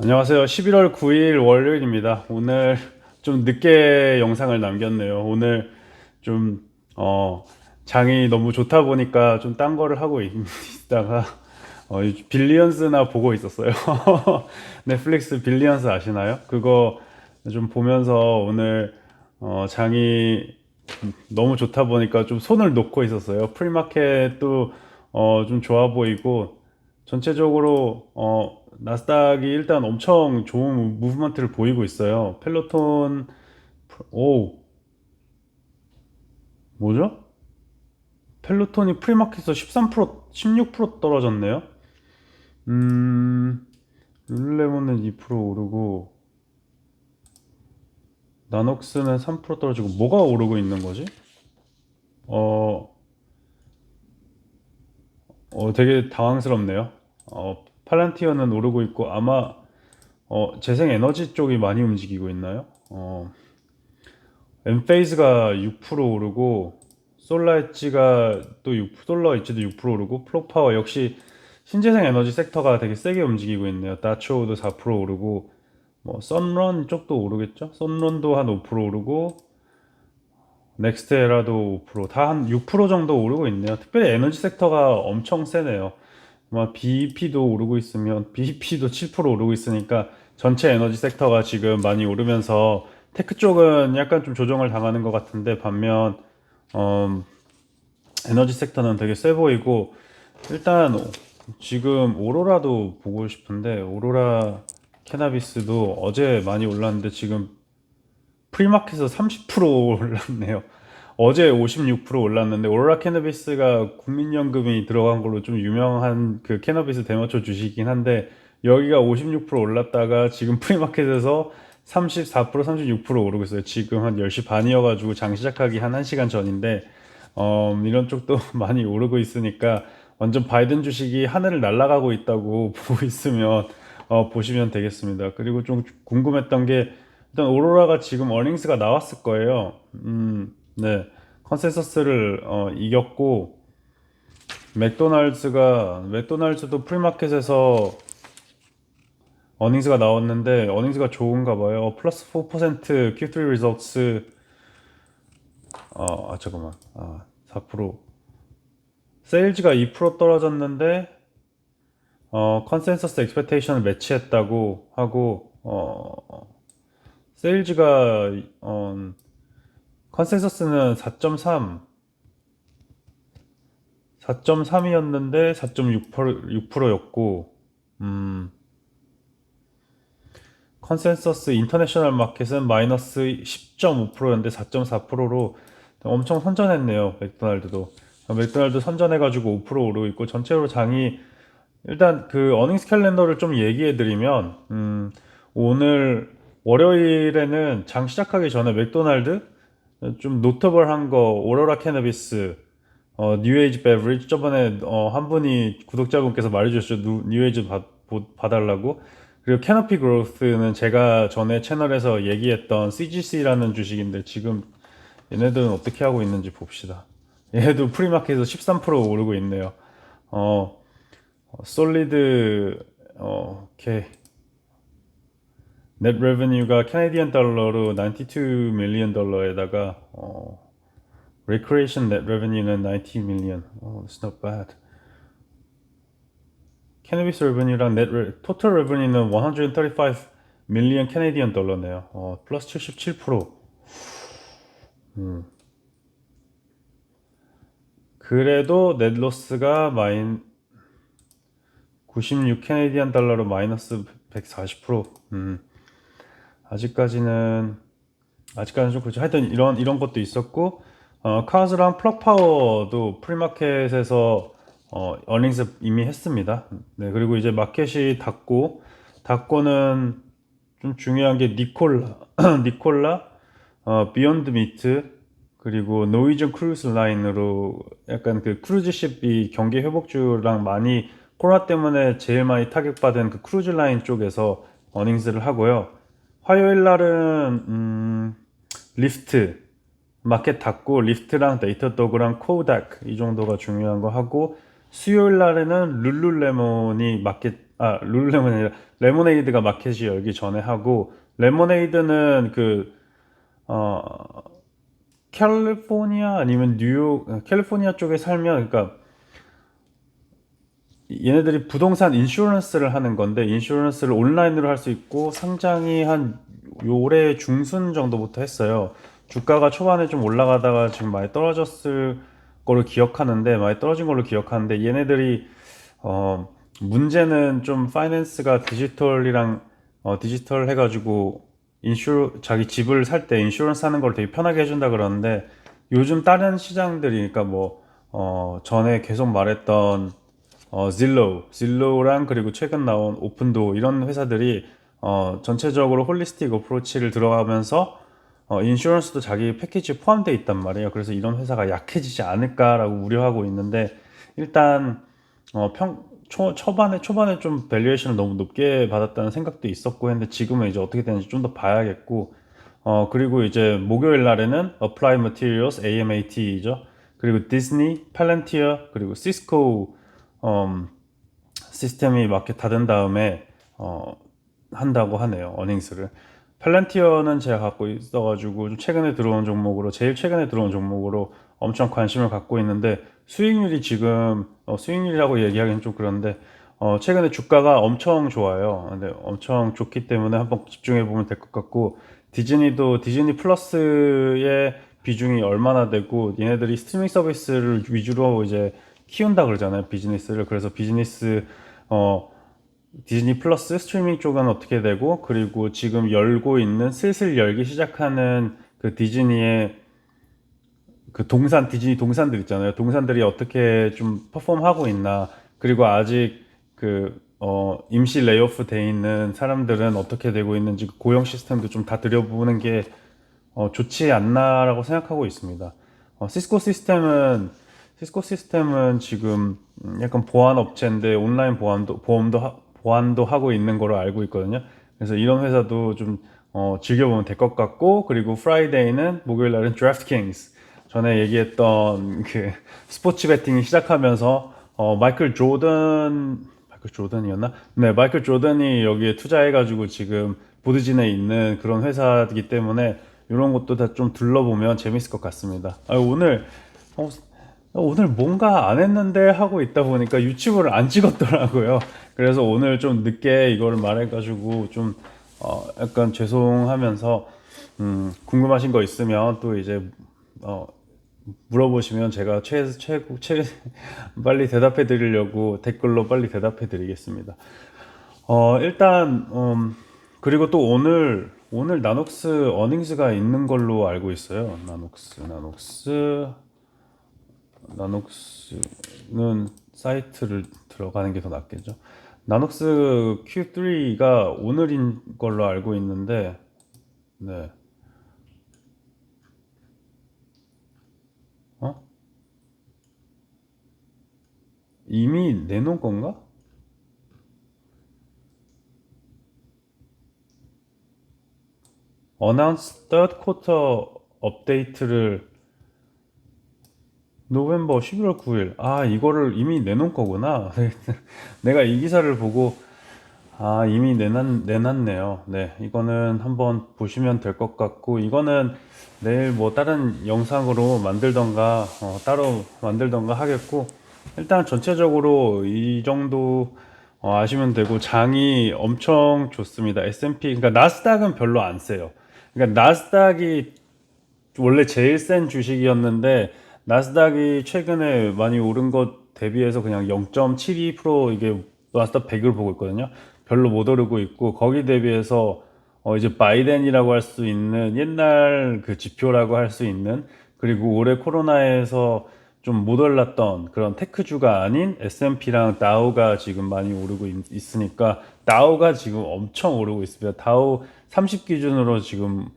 안녕하세요. 11월 9일 월요일입니다. 오늘 좀 늦게 영상을 남겼네요. 오늘 좀, 어, 장이 너무 좋다 보니까 좀 딴 거를 하고 있- 있다가, 어, 이 빌리언스나 보고 있었어요. 넷플릭스 빌리언스 아시나요? 그거 좀 보면서 오늘, 어, 장이 너무 좋다 보니까 좀 손을 놓고 있었어요. 프리마켓도, 어, 좀 좋아 보이고, 전체적으로 어 나스닥이 일단 엄청 좋은 무브먼트를 보이고 있어요. 펠로톤 오 뭐죠? 펠로톤이 프리마켓에서 13% 16% 떨어졌네요. 음 룰레몬은 2% 오르고 나녹스는 3% 떨어지고 뭐가 오르고 있는 거지? 어 어, 되게 당황스럽네요. 어, 팔란티어는 오르고 있고 아마 어, 재생 에너지 쪽이 많이 움직이고 있나요? 어, 엠페이즈가 6% 오르고 솔라 엣지가 또 6, 솔라 엣지도 6% 오르고 플로파워 역시 신재생 에너지 섹터가 되게 세게 움직이고 있네요. 다초도 4% 오르고 뭐 썬런 쪽도 오르겠죠? 썬런도 한 5% 오르고 넥스테라도 5%다 한 6% 정도 오르고 있네요. 특별히 에너지 섹터가 엄청 세네요. 아마 BEP도 오르고 있으면 BEP도 7% 오르고 있으니까 전체 에너지 섹터가 지금 많이 오르면서 테크 쪽은 약간 좀 조정을 당하는 것 같은데 반면 음, 에너지 섹터는 되게 세 보이고 일단 지금 오로라도 보고 싶은데 오로라 캐나비스도 어제 많이 올랐는데 지금 프리마켓에서 30% 올랐네요. 어제 56% 올랐는데 오로라 캐너비스가 국민연금이 들어간 걸로 좀 유명한 그 캐너비스 대마초 주식이긴 한데 여기가 56% 올랐다가 지금 프리마켓에서 34% 36% 오르고 있어요. 지금 한 10시 반이어가지고 장 시작하기 한 1시간 전인데 어, 이런 쪽도 많이 오르고 있으니까 완전 바이든 주식이 하늘을 날아가고 있다고 보고 있으면 어, 보시면 되겠습니다. 그리고 좀 궁금했던 게 일단 오로라가 지금 어닝스가 나왔을 거예요. 음, 네. 컨센서스를 어, 이겼고 맥도날드가 맥도날드도 프리마켓에서 어닝스가 나왔는데 어닝스가 좋은가 봐요. 어, 플러스 4% Q3 리저츠 어, 아 잠깐만. 아, 4% 세일즈가 2% 떨어졌는데 어, 컨센서스 엑스펙테이션을 매치했다고 하고 어, 세일즈가 어, 컨센서스는 4.3 4.3이었는데 4.6% 6%였고 음 컨센서스 인터내셔널 마켓은 마이너스 10.5%였는데 4.4%로 엄청 선전했네요. 맥도날드도. 맥도날드 선전해가지고 5% 오르고 있고 전체로 장이 일단 그 어닝스 캘린더를 좀 얘기해 드리면 음, 오늘 월요일에는 장 시작하기 전에 맥도날드 좀 노터블한 거 오로라 캐너비스 어, 뉴에이지 베브리지 저번에 어, 한 분이 구독자분께서 말해주셨죠. 누- 뉴에이지 봐달라고. 그리고 캐너피 그로스는 제가 전에 채널에서 얘기했던 CGC라는 주식인데 지금 얘네들은 어떻게 하고 있는지 봅시다. 얘네도 프리마켓에서 13% 오르고 있네요. 어, 어, 솔리드 어, 오케이 넷 레베뉴가 캐네디언 달러로 92 밀리언 달러에다가 어, recreation net revenue는 90 million. Oh, it's not bad. 캐너비스 revenue랑 net re- total revenue는 135 million 캐네디언 달러네요. 어, 플러스 77%. 음. 그래도 net loss가 마인 96 캐네디언 달러로 마이너스 140%. 음. 아직까지는 아직까지는 좀 그렇죠. 하여튼 이런 이런 것도 있었고 어, 카즈랑 플럭 파워도 프리마켓에서 어, 어닝스 이미 했습니다. 네, 그리고 이제 마켓이 닫고 닫고는 좀 중요한 게 니콜라, 니콜라, 어, 비욘드 미트 그리고 노이즌 크루즈 라인으로 약간 그 크루즈십이 경기 회복주랑 많이 코로나 때문에 제일 많이 타격받은 그 크루즈 라인 쪽에서 어닝스를 하고요. 화요일 날은 음, 리프트 마켓 닫고 리프트랑 데이터도그랑 코닥 이 정도가 중요한 거 하고 수요일 날에는 룰루레몬이 마켓 아 룰루레몬이 아니라 레모네이드가 마켓이 열기 전에 하고 레모네이드는 그 어, 캘리포니아 아니면 뉴욕 어, 캘리포니아 쪽에 살면 그러니까 얘네들이 부동산 인슈런스를 하는 건데 인슈런스를 온라인으로 할 수 있고 상장이 한 올해 중순 정도부터 했어요. 주가가 초반에 좀 올라가다가 지금 많이 떨어졌을 거로 기억하는데 많이 떨어진 걸로 기억하는데 얘네들이 어 문제는 좀 파이낸스가 디지털이랑 어 디지털 해가지고 인슈 자기 집을 살 때 인슈런스 하는 걸 되게 편하게 해준다 그러는데 요즘 다른 시장들이 그러니까 뭐 어 전에 계속 말했던 어, 질로우, 질로우랑 그리고 최근 나온 오픈도 이런 회사들이 어, 전체적으로 홀리스틱 어프로치를 들어가면서 어, 인슈런스도 자기 패키지에 포함되어 있단 말이에요. 그래서 이런 회사가 약해지지 않을까라고 우려하고 있는데 일단 어, 평 초, 초반에 초반에 좀 밸류에이션을 너무 높게 받았다는 생각도 있었고 했는데 지금은 이제 어떻게 되는지 좀 더 봐야겠고 어 그리고 이제 목요일 날에는 Applied Materials AMAT죠. 그리고 디즈니, 팔란티어 그리고 시스코 음, 시스템이 마켓 닫은 다음에 어, 한다고 하네요 어닝스를 팔란티어는 제가 갖고 있어가지고 좀 최근에 들어온 종목으로 제일 최근에 들어온 종목으로 엄청 관심을 갖고 있는데 수익률이 지금 어, 수익률이라고 얘기하기는 좀 그런데 어, 최근에 주가가 엄청 좋아요. 근데 엄청 좋기 때문에 한번 집중해 보면 될 것 같고 디즈니도 디즈니 플러스의 비중이 얼마나 되고 얘네들이 스트리밍 서비스를 위주로 이제 키운다 그러잖아요 비즈니스를. 그래서 비즈니스 어 디즈니 플러스 스트리밍 쪽은 어떻게 되고 그리고 지금 열고 있는 슬슬 열기 시작하는 그 디즈니의 그 동산 디즈니 동산들 있잖아요. 동산들이 어떻게 좀 퍼폼하고 있나. 그리고 아직 그 어, 임시 레이오프 돼 있는 사람들은 어떻게 되고 있는지 그 고용 시스템도 좀 다 들여보는 게 어, 좋지 않나라고 생각하고 있습니다. 어, 시스코 시스템은 시스코 시스템은 지금 음, 약간 보안 업체인데 온라인 보안도 보험도 하, 보안도 하고 있는 거로 알고 있거든요. 그래서 이런 회사도 좀 어, 즐겨보면 될 것 같고 그리고 프라이데이는 목요일 날은 드래프트킹스 전에 얘기했던 그 스포츠 베팅이 시작하면서 어, 마이클 조던 마이클 조던이었나? 네, 마이클 조던이 여기에 투자해가지고 지금 보드진에 있는 그런 회사이기 때문에 이런 것도 다 좀 둘러보면 재밌을 것 같습니다. 아, 오늘 어, 오늘 뭔가 안 했는데 하고 있다 보니까 유튜브를 안 찍었더라고요. 그래서 오늘 좀 늦게 이걸 말해가지고 좀 어, 약간 죄송하면서 음, 궁금하신 거 있으면 또 이제 어, 물어보시면 제가 최, 최, 최, 빨리 대답해 드리려고 댓글로 빨리 대답해 드리겠습니다. 어, 일단, 음, 그리고 또 오늘, 오늘 나녹스 어닝스가 있는 걸로 알고 있어요. 나녹스, 나녹스, 나녹스는 사이트를 들어가는 게 더 낫겠죠. 나녹스 Q3가 오늘인 걸로 알고 있는데, 네. 어? 이미 내놓은 건가? Announce third quarter 업데이트를 노벰버 11월 9일. 아, 이거를 이미 내놓은 거구나. 내가 이 기사를 보고, 아, 이미 내놨, 내놨네요. 네, 이거는 한번 보시면 될 것 같고, 이거는 내일 뭐 다른 영상으로 만들던가, 어, 따로 만들던가 하겠고, 일단 전체적으로 이 정도 어, 아시면 되고, 장이 엄청 좋습니다. S&P, 그러니까 나스닥은 별로 안 세요. 그러니까 나스닥이 원래 제일 센 주식이었는데, 나스닥이 최근에 많이 오른 것 대비해서 그냥 0.72% 이게 나스닥 100을 보고 있거든요. 별로 못 오르고 있고 거기 대비해서 어 이제 바이든이라고 할 수 있는 옛날 그 지표라고 할 수 있는 그리고 올해 코로나에서 좀 못 올랐던 그런 테크주가 아닌 S&P랑 다우가 지금 많이 오르고 있, 으니까 다우가 지금 엄청 오르고 있습니다. 다우 30 기준으로 지금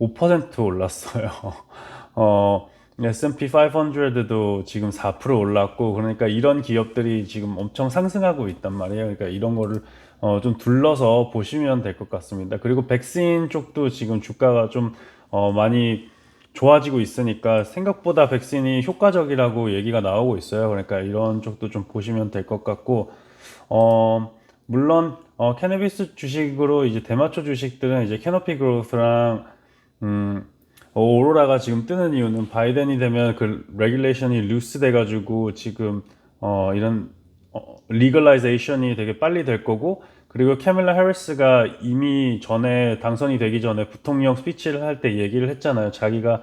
5% 올랐어요. 어 S&P 500도 지금 4% 올랐고 그러니까 이런 기업들이 지금 엄청 상승하고 있단 말이에요. 그러니까 이런 거를 어, 좀 둘러서 보시면 될 것 같습니다. 그리고 백신 쪽도 지금 주가가 좀 어, 많이 좋아지고 있으니까 생각보다 백신이 효과적이라고 얘기가 나오고 있어요. 그러니까 이런 쪽도 좀 보시면 될 것 같고 어, 물론 어, 캐너비스 주식으로 이제 대마초 주식들은 이제 캐노피 그로스랑 음, 어, 오로라가 지금 뜨는 이유는 바이든이 되면 그 레귤레이션이 루스 돼가지고 지금 어, 이런 어, 리걸라이제이션이 되게 빨리 될 거고 그리고 캐밀라 해리스가 이미 전에 당선이 되기 전에 부통령 스피치를 할 때 얘기를 했잖아요. 자기가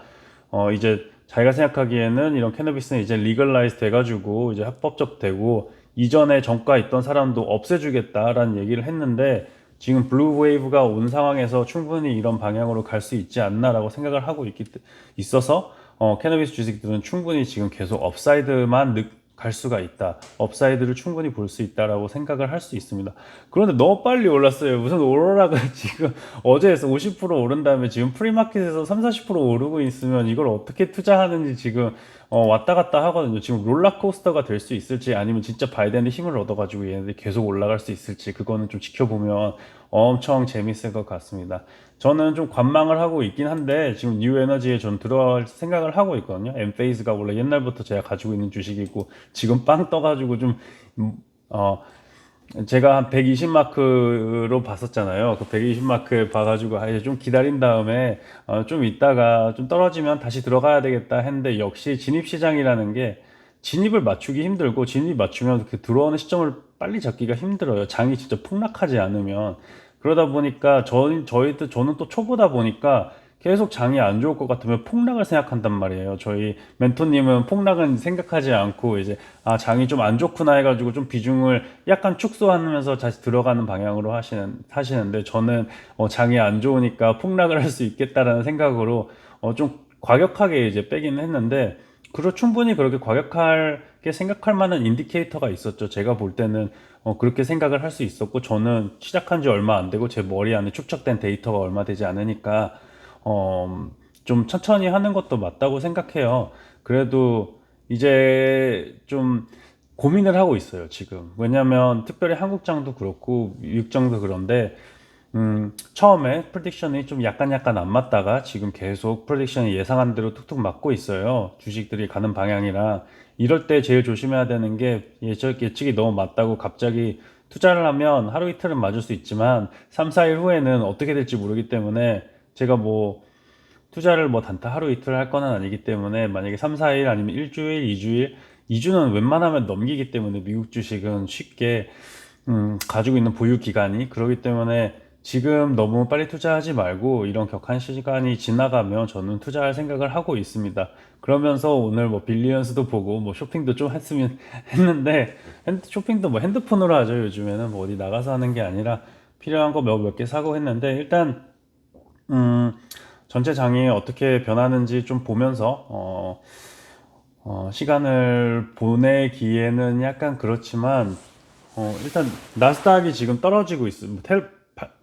어, 이제 자기가 생각하기에는 이런 캐너비스는 이제 리걸라이즈 돼가지고 이제 합법적 되고 이전에 정가 있던 사람도 없애주겠다라는 얘기를 했는데 지금 블루 웨이브가 온 상황에서 충분히 이런 방향으로 갈 수 있지 않나라고 생각을 하고 있기, 있어서 어, 캐너비스 주식들은 충분히 지금 계속 업사이드만 느, 갈 수가 있다. 업사이드를 충분히 볼 수 있다라고 생각을 할 수 있습니다. 그런데 너무 빨리 올랐어요. 무슨 오로라가 지금 어제에서 50% 오른 다음에 지금 프리마켓에서 3, 40% 오르고 있으면 이걸 어떻게 투자하는지 지금 어, 왔다 갔다 하거든요. 지금 롤러코스터가 될 수 있을지 아니면 진짜 바이든의 힘을 얻어가지고 얘네들이 계속 올라갈 수 있을지 그거는 좀 지켜보면 엄청 재밌을 것 같습니다. 저는 좀 관망을 하고 있긴 한데 지금 뉴 에너지에 전 들어갈 생각을 하고 있거든요. 엠페이스가 원래 옛날부터 제가 가지고 있는 주식이고 지금 빵 떠가지고 좀 음, 어, 제가 한 120마크로 봤었잖아요. 그 120마크 봐가지고 아, 이제 좀 기다린 다음에 어, 좀 있다가 좀 떨어지면 다시 들어가야 되겠다 했는데 역시 진입시장이라는 게 진입을 맞추기 힘들고 진입 맞추면 그 들어오는 시점을 빨리 잡기가 힘들어요. 장이 진짜 폭락하지 않으면 그러다 보니까 저희 저희도 저는 또 초보다 보니까 계속 장이 안 좋을 것 같으면 폭락을 생각한단 말이에요. 저희 멘토님은 폭락은 생각하지 않고 이제 아 장이 좀 안 좋구나 해가지고 좀 비중을 약간 축소하면서 다시 들어가는 방향으로 하시는 하시는데 저는 어, 장이 안 좋으니까 폭락을 할 수 있겠다라는 생각으로 어, 좀 과격하게 이제 빼기는 했는데 그리고 충분히 그렇게 과격하게 생각할 만한 인디케이터가 있었죠. 제가 볼 때는 어, 그렇게 생각을 할 수 있었고 저는 시작한 지 얼마 안 되고 제 머리 안에 축적된 데이터가 얼마 되지 않으니까 어, 좀 천천히 하는 것도 맞다고 생각해요. 그래도 이제 좀 고민을 하고 있어요, 지금. 왜냐면 특별히 한국장도 그렇고 미국장도 그런데 음, 처음에 프레딕션이 좀 약간 약간 안 맞다가 지금 계속 프레딕션이 예상한 대로 툭툭 맞고 있어요. 주식들이 가는 방향이랑 이럴 때 제일 조심해야 되는 게 예측, 예측이 너무 맞다고 갑자기 투자를 하면 하루 이틀은 맞을 수 있지만 3, 4일 후에는 어떻게 될지 모르기 때문에 제가 뭐 투자를 뭐 단타 하루 이틀 할 거는 아니기 때문에 만약에 3, 4일 아니면 일주일, 2주일, 2주는 웬만하면 넘기기 때문에 미국 주식은 쉽게 음, 가지고 있는 보유 기간이 그러기 때문에 지금 너무 빨리 투자하지 말고 이런 격한 시간이 지나가면 저는 투자할 생각을 하고 있습니다. 그러면서 오늘 뭐 빌리언스도 보고 뭐 쇼핑도 좀 했으면 했는데 쇼핑도 뭐 핸드폰으로 하죠. 요즘에는 뭐 어디 나가서 하는 게 아니라 필요한 거몇몇개 사고 했는데 일단 음, 전체 장이 어떻게 변하는지 좀 보면서 어, 어, 시간을 보내기에는 약간 그렇지만 어, 일단 나스닥이 지금 떨어지고 있습니다. 텔,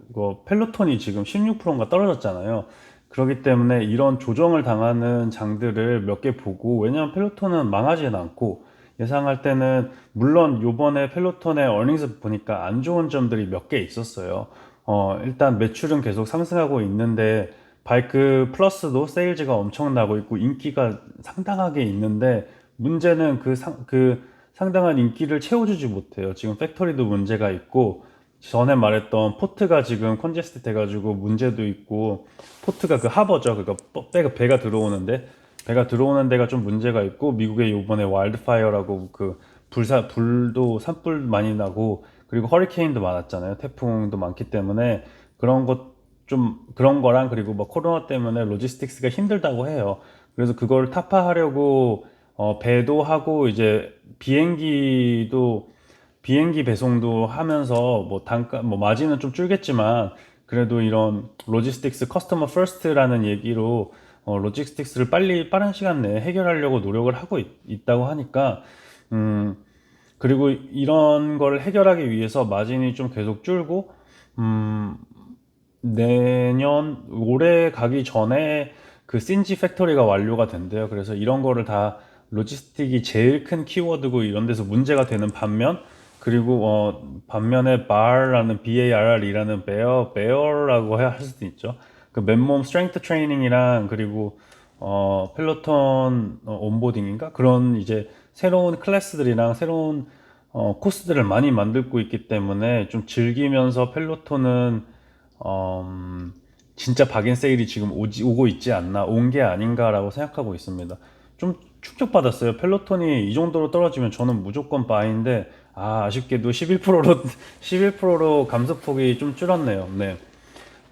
뭐, 펠로톤이 지금 16%인가 떨어졌잖아요. 그렇기 때문에 이런 조정을 당하는 장들을 몇 개 보고 왜냐하면 펠로톤은 망하지는 않고 예상할 때는 물론 요번에 펠로톤의 어닝스 보니까 안 좋은 점들이 몇 개 있었어요. 어, 일단 매출은 계속 상승하고 있는데 바이크 플러스도 세일즈가 엄청나고 있고 인기가 상당하게 있는데 문제는 그, 상, 그 상당한 인기를 채워주지 못해요. 지금 팩토리도 문제가 있고 전에 말했던 포트가 지금 컨제스트 돼가지고 문제도 있고 포트가 그 하버죠. 그러니까 배가, 배가 들어오는데 배가 들어오는 데가 좀 문제가 있고 미국에 요번에 와일드파이어라고 그 불사 불도 산불 많이 나고 그리고 허리케인도 많았잖아요. 태풍도 많기 때문에 그런 것 좀 그런 거랑 그리고 뭐 코로나 때문에 로지스틱스가 힘들다고 해요. 그래서 그걸 타파하려고 어, 배도 하고 이제 비행기도 비행기 배송도 하면서 뭐 단가 뭐 마진은 좀 줄겠지만 그래도 이런 로지스틱스 커스터머 퍼스트라는 얘기로 어, 로지스틱스를 빨리 빠른 시간 내에 해결하려고 노력을 하고 있, 다고 하니까 음 그리고 이런 걸 해결하기 위해서 마진이 좀 계속 줄고 음 내년 올해 가기 전에 그 신지 팩토리가 완료가 된대요. 그래서 이런 거를 다 로지스틱이 제일 큰 키워드고 이런 데서 문제가 되는 반면 그리고 어 반면에 bar라는 bar이라는 bear bear라고 해야 할 수도 있죠. 그 맨몸 스트렝트 트레이닝이랑 그리고 어 펠로톤 어, 온보딩인가 그런 이제 새로운 클래스들이랑 새로운 어, 코스들을 많이 만들고 있기 때문에 좀 즐기면서 펠로톤은 어, 음, 진짜 박인 세일이 지금 오지, 오고 있지 않나 온 게 아닌가라고 생각하고 있습니다. 좀 충격받았어요. 펠로톤이 이 정도로 떨어지면 저는 무조건 바인데 아, 아쉽게도 11%로 11%로 감소폭이 좀 줄었네요. 네.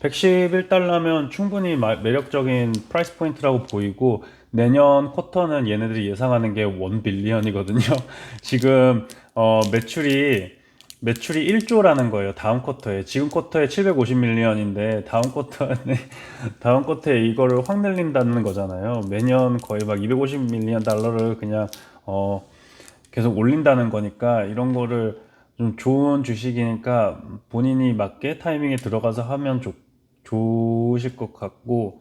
111달러면 충분히 마- 매력적인 프라이스 포인트라고 보이고 내년 쿼터는 얘네들이 예상하는 게 1빌리언이거든요. 지금 어, 매출이 매출이 1조라는 거예요. 다음 쿼터에. 지금 쿼터에 750밀리언인데 다음 쿼터에 다음 쿼터에 이거를 확 늘린다는 거잖아요. 매년 거의 막 250밀리언 달러를 그냥 어 계속 올린다는 거니까 이런 거를 좀 좋은 주식이니까 본인이 맞게 타이밍에 들어가서 하면 좋, 좋으실 것 같고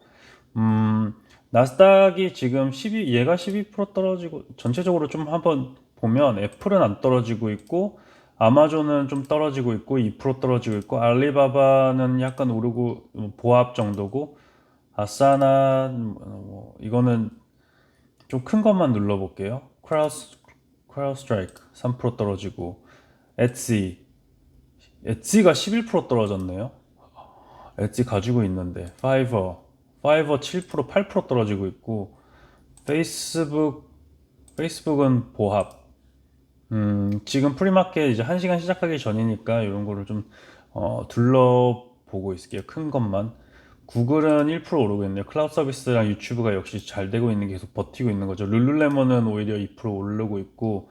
음 나스닥이 지금 12 얘가 12% 떨어지고 전체적으로 좀 한번 보면 애플은 안 떨어지고 있고 아마존은 좀 떨어지고 있고 2% 떨어지고 있고 알리바바는 약간 오르고 뭐 보합 정도고 아싸나 뭐 이거는 좀 큰 것만 눌러볼게요. 크라우스 크라우드 스트라이크 3% 떨어지고 엣지 엣지가 11% 떨어졌네요. 엣지 가지고 있는데 파이버 파이버 7% 8% 떨어지고 있고 페이스북 페이스북은 보합 음, 지금 프리마켓 이제 1시간 시작하기 전이니까 이런 거를 좀 어, 둘러보고 있을게요. 큰 것만. 구글은 1% 오르고 있네요. 클라우드 서비스랑 유튜브가 역시 잘 되고 있는 게 계속 버티고 있는 거죠. 룰루레몬은 오히려 2% 오르고 있고,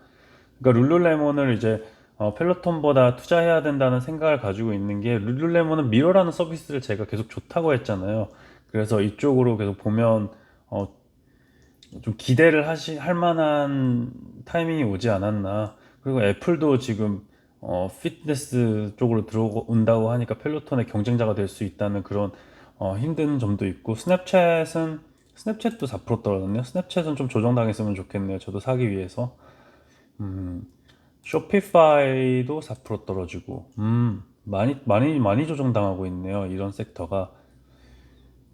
그러니까 룰루레몬을 이제 어, 펠로톤보다 투자해야 된다는 생각을 가지고 있는 게 룰루레몬은 미러라는 서비스를 제가 계속 좋다고 했잖아요. 그래서 이쪽으로 계속 보면 어, 좀 기대를 하시, 할 만한 타이밍이 오지 않았나. 그리고 애플도 지금 어, 피트니스 쪽으로 들어온다고 하니까 펠로톤의 경쟁자가 될 수 있다는 그런 어, 힘든 점도 있고 스냅챗은 스냅챗도 4% 떨어졌네요. 스냅챗은 좀 조정당했으면 좋겠네요. 저도 사기 위해서. 음, 쇼피파이도 4% 떨어지고, 음, 많이 많이 많이 조정당하고 있네요. 이런 섹터가.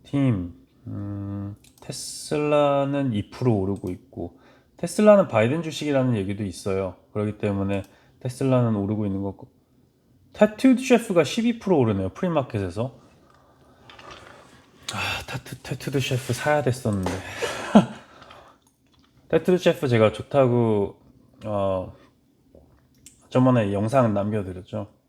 팀, 음, 테슬라는 2% 오르고 있고, 테슬라는 바이든 주식이라는 얘기도 있어요. 그렇기 때문에 테슬라는 오르고 있는 거고, 타투 셰프가 12% 오르네요. 프리마켓에서. 아, 타투, 타투드 셰프 사야 됐었는데. 타투드 셰프 제가 좋다고, 어, 저번에 영상 남겨드렸죠.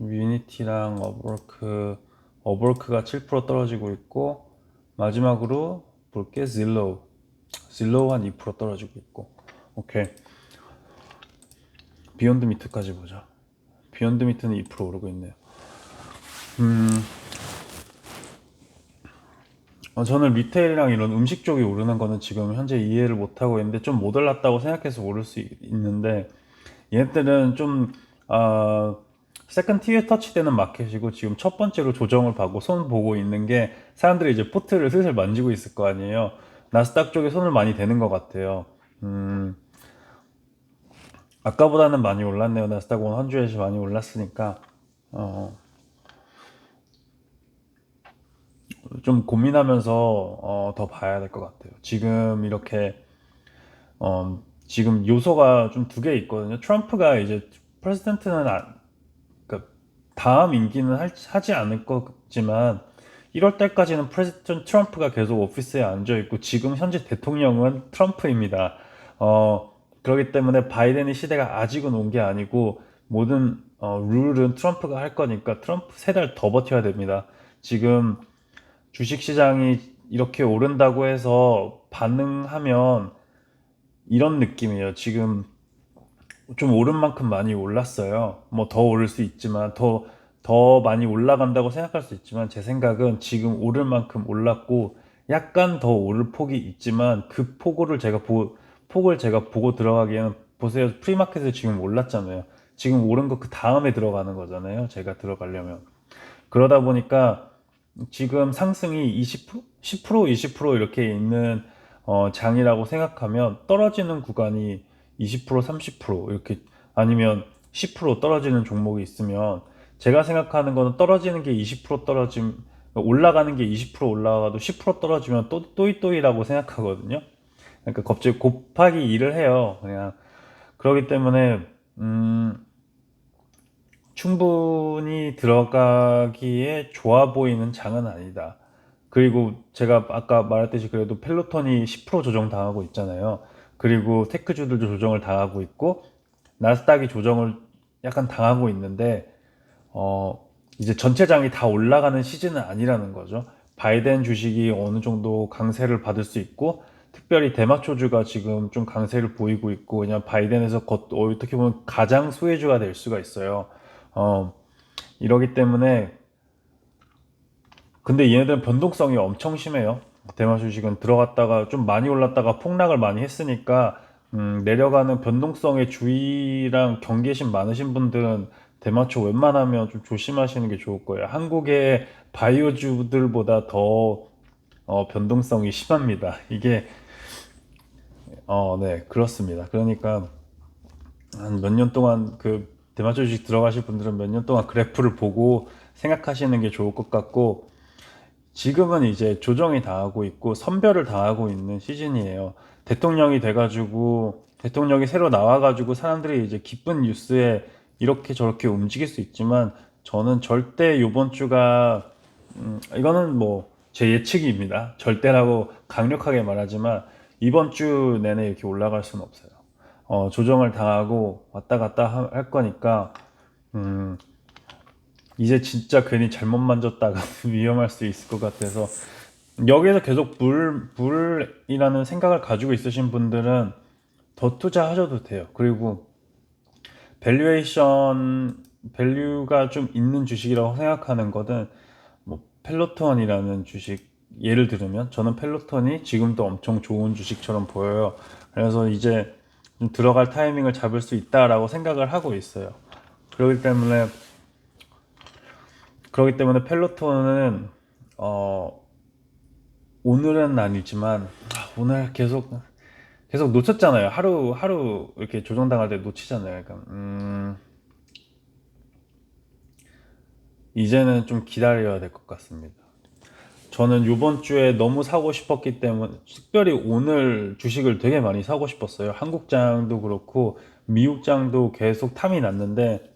유니티랑 어버워크, 어버워크가 7% 떨어지고 있고, 마지막으로 볼게 질로우. 질로우 한 2% 떨어지고 있고. 오케이. 비욘드 미트까지 보자. 비욘드 미트는 2% 오르고 있네요. 음, 어, 저는 리테일이랑 이런 음식 쪽이 오르는 거는 지금 현재 이해를 못 하고 있는데 좀 못 올랐다고 생각해서 오를 수 있- 있는데 얘들은 좀 아, 세컨 티에 터치되는 마켓이고 지금 첫 번째로 조정을 받고 손 보고 있는 게 사람들이 이제 포트를 슬슬 만지고 있을 거 아니에요. 나스닥 쪽에 손을 많이 대는 것 같아요. 음, 아까보다는 많이 올랐네요. 나스닥 원 헌주에서 많이 올랐으니까 어, 좀 고민하면서 어, 더 봐야 될 것 같아요. 지금 이렇게 어, 지금 요소가 좀 두 개 있거든요. 트럼프가 이제 프레지던트는 아, 다음 임기는 할- 하지 않을 거지만 1월 달까지는 프레지던트 트럼프가 계속 오피스에 앉아 있고 지금 현재 대통령은 트럼프입니다. 어, 그렇기 때문에 바이든의 시대가 아직은 온 게 아니고 모든 어, 룰은 트럼프가 할 거니까 트럼프 세 달 더 버텨야 됩니다. 지금 주식 시장이 이렇게 오른다고 해서 반응하면 이런 느낌이에요. 지금 좀 오른 만큼 많이 올랐어요. 뭐 더 오를 수 있지만 더, 더 많이 올라간다고 생각할 수 있지만 제 생각은 지금 오를 만큼 올랐고 약간 더 오를 폭이 있지만 그 폭을 제가 보, 폭을 제가 보고 들어가기에는 보세요. 프리마켓에 지금 올랐잖아요. 지금 오른 거 그 다음에 들어가는 거잖아요. 제가 들어가려면. 그러다 보니까 지금 상승이 20%, 10%, 20% 이렇게 있는 어, 장이라고 생각하면 떨어지는 구간이 20%, 30% 이렇게 아니면 10% 떨어지는 종목이 있으면 제가 생각하는 거는 떨어지는 게 20% 떨어짐 올라가는 게 20% 올라가도 10% 떨어지면 또 또이또이라고 생각하거든요. 그러니까 갑자기 곱하기 2를 해요. 그냥 그렇기 때문에 음, 충분히 들어가기에 좋아 보이는 장은 아니다. 그리고 제가 아까 말했듯이 그래도 펠로톤이 10% 조정 당하고 있잖아요. 그리고 테크주들도 조정을 당하고 있고 나스닥이 조정을 약간 당하고 있는데 어 이제 전체장이 다 올라가는 시즌은 아니라는 거죠. 바이든 주식이 어느 정도 강세를 받을 수 있고 특별히 대마초주가 지금 좀 강세를 보이고 있고 그냥 바이든에서 겉, 어, 어떻게 보면 가장 수혜주가 될 수가 있어요. 어, 이러기 때문에 근데 얘네들은 변동성이 엄청 심해요. 대마 주식은 들어갔다가 좀 많이 올랐다가 폭락을 많이 했으니까 음, 내려가는 변동성에 주의랑 경계심 많으신 분들은 대마초 웬만하면 좀 조심하시는 게 좋을 거예요. 한국의 바이오주들보다 더 어, 변동성이 심합니다. 이게 어, 네, 그렇습니다. 그러니까 한 몇 년 동안 그 대마초 주식 들어가실 분들은 몇 년 동안 그래프를 보고 생각하시는 게 좋을 것 같고 지금은 이제 조정이 당하고 있고 선별을 당하고 있는 시즌이에요. 대통령이 돼가지고 대통령이 새로 나와가지고 사람들이 이제 기쁜 뉴스에 이렇게 저렇게 움직일 수 있지만 저는 절대 이번 주가 음, 이거는 뭐 제 예측입니다. 절대라고 강력하게 말하지만 이번 주 내내 이렇게 올라갈 수는 없어요. 어, 조정을 당하고 왔다 갔다 하- 할 거니까 음, 이제 진짜 괜히 잘못 만졌다가 위험할 수 있을 것 같아서 여기에서 계속 불, 불이라는 생각을 가지고 있으신 분들은 더 투자하셔도 돼요. 그리고 밸류에이션, 밸류가 좀 있는 주식이라고 생각하는 거는 뭐 펠로톤이라는 주식 예를 들으면 저는 펠로톤이 지금도 엄청 좋은 주식처럼 보여요. 그래서 이제 좀 들어갈 타이밍을 잡을 수 있다라고 생각을 하고 있어요. 그렇기 때문에 그렇기 때문에 펠로톤은 어 오늘은 아니지만 아, 오늘 계속 계속 놓쳤잖아요. 하루 하루 이렇게 조정당할 때 놓치잖아요. 그러니까 음, 이제는 좀 기다려야 될 것 같습니다. 저는 이번 주에 너무 사고 싶었기 때문에 특별히 오늘 주식을 되게 많이 사고 싶었어요. 한국장도 그렇고 미국장도 계속 탐이 났는데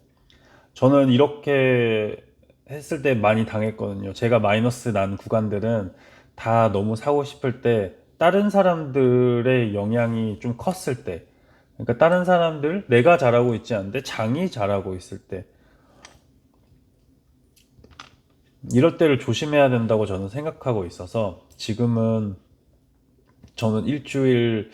저는 이렇게 했을 때 많이 당했거든요. 제가 마이너스 난 구간들은 다 너무 사고 싶을 때 다른 사람들의 영향이 좀 컸을 때 그러니까 다른 사람들 내가 잘하고 있지 않은데 장이 잘하고 있을 때 이럴 때를 조심해야 된다고 저는 생각하고 있어서 지금은 저는 일주일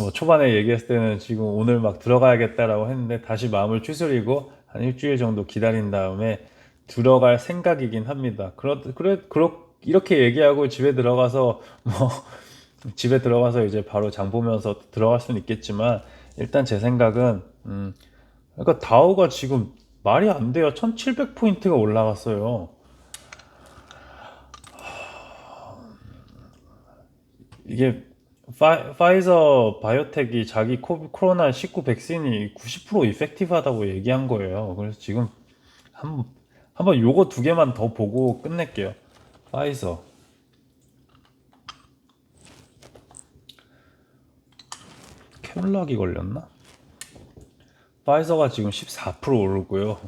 어, 초반에 얘기했을 때는 지금 오늘 막 들어가야겠다라고 했는데 다시 마음을 추스리고 한 일주일 정도 기다린 다음에 들어갈 생각이긴 합니다. 그렇 그래 그렇 이렇게 얘기하고 집에 들어가서 뭐 집에 들어가서 이제 바로 장 보면서 들어갈 수는 있겠지만 일단 제 생각은 음 그러니까 다우가 지금 말이 안 돼요. 1700 포인트가 올라갔어요. 이게 파, 파이저 바이오텍이 자기 코, 코로나 19 백신이 90% 이펙티브하다고 얘기한 거예요. 그래서 지금 한, 한번 요거 두 개만 더 보고 끝낼게요. 파이저. 캠락이 걸렸나? 파이저가 지금 14% 오르고요.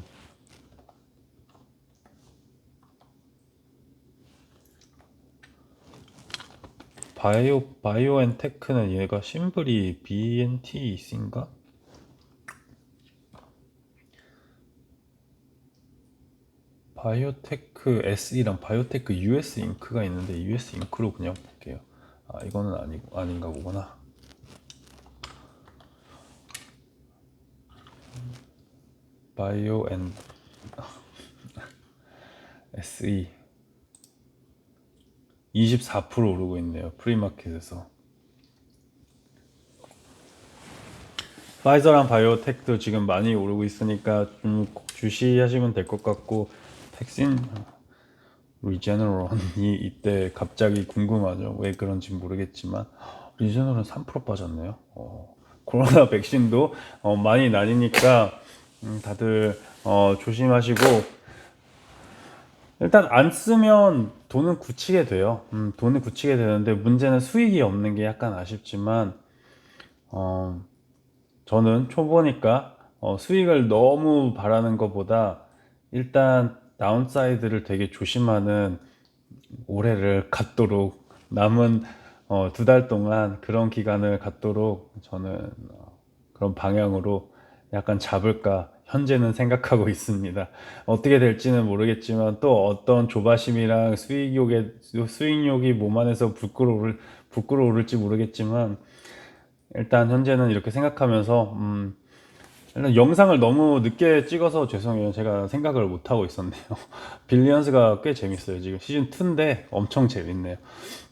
바이오 바이오엔테크는 얘가 심블이 BNT인가? 바이오테크 SE랑 바이오테크 US 잉크가 있는데 US 잉크로 그냥 볼게요. 아 이거는 아니고 아닌가 보구나. 바이오엔 SE 24% 오르고 있네요. 프리마켓에서. 파이저랑 바이오텍도 지금 많이 오르고 있으니까 좀 주시하시면 될 것 같고 백신 리제너런이 이때 갑자기 궁금하죠. 왜 그런지 모르겠지만 리제너런 3% 빠졌네요. 어, 코로나 백신도 어, 많이 나뉘니까 음, 다들 어, 조심하시고 일단 안 쓰면 돈은 굳히게 돼요. 음, 돈을 굳히게 되는데 문제는 수익이 없는 게 약간 아쉽지만 어, 저는 초보니까 어, 수익을 너무 바라는 것보다 일단 다운사이드를 되게 조심하는 올해를 갖도록 남은 어, 두 달 동안 그런 기간을 갖도록 저는 어, 그런 방향으로 약간 잡을까 현재는 생각하고 있습니다. 어떻게 될지는 모르겠지만 또 어떤 조바심이랑 수익욕에 수익욕이 몸 안에서 불끌어오를 불끌어오를지 모르겠지만 일단 현재는 이렇게 생각하면서 음, 일단 영상을 너무 늦게 찍어서 죄송해요. 제가 생각을 못 하고 있었네요. 빌리언스가 꽤 재밌어요. 지금 시즌 2인데 엄청 재밌네요.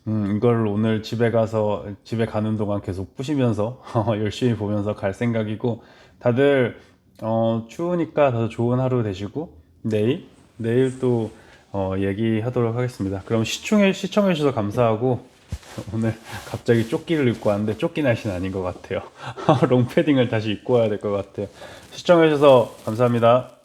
음, 이걸 오늘 집에 가서 집에 가는 동안 계속 부시면서 열심히 보면서 갈 생각이고 다들 어, 추우니까 더 좋은 하루 되시고 내일 내일 또 어, 얘기하도록 하겠습니다. 그럼 시청해 시청해 주셔서 감사하고 오늘 갑자기 조끼를 입고 왔는데 조끼 날씨는 아닌 것 같아요. 롱패딩을 다시 입고 와야 될 것 같아요. 시청해 주셔서 감사합니다.